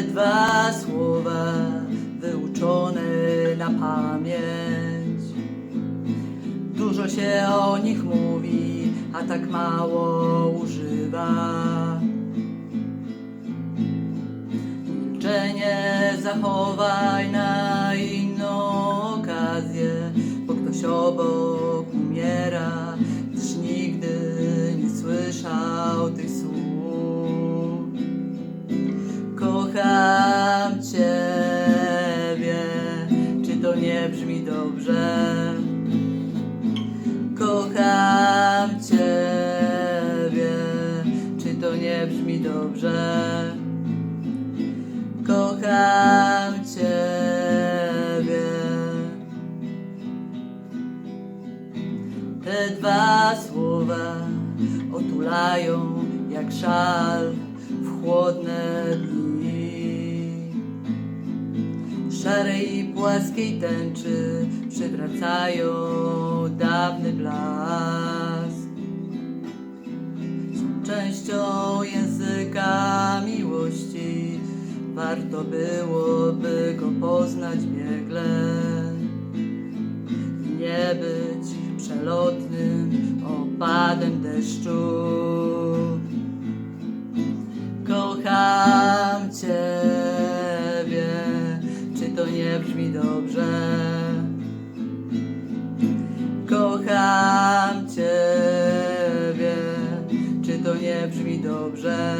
Dwa słowa wyuczone na pamięć. Dużo się o nich mówi, a tak mało używa. Milczenie zachowaj na inną okazję, bo ktoś obok brzmi dobrze? Kocham Ciebie, czy to nie brzmi dobrze? Kocham Ciebie. Te dwa słowa otulają jak szal w chłodne Szarej i płaskiej tęczy przywracają dawny blask. Są częścią języka miłości, warto byłoby go poznać biegle nie być przelotnym opadem deszczu. Dobrze? Kocham Ciebie, czy to nie brzmi dobrze?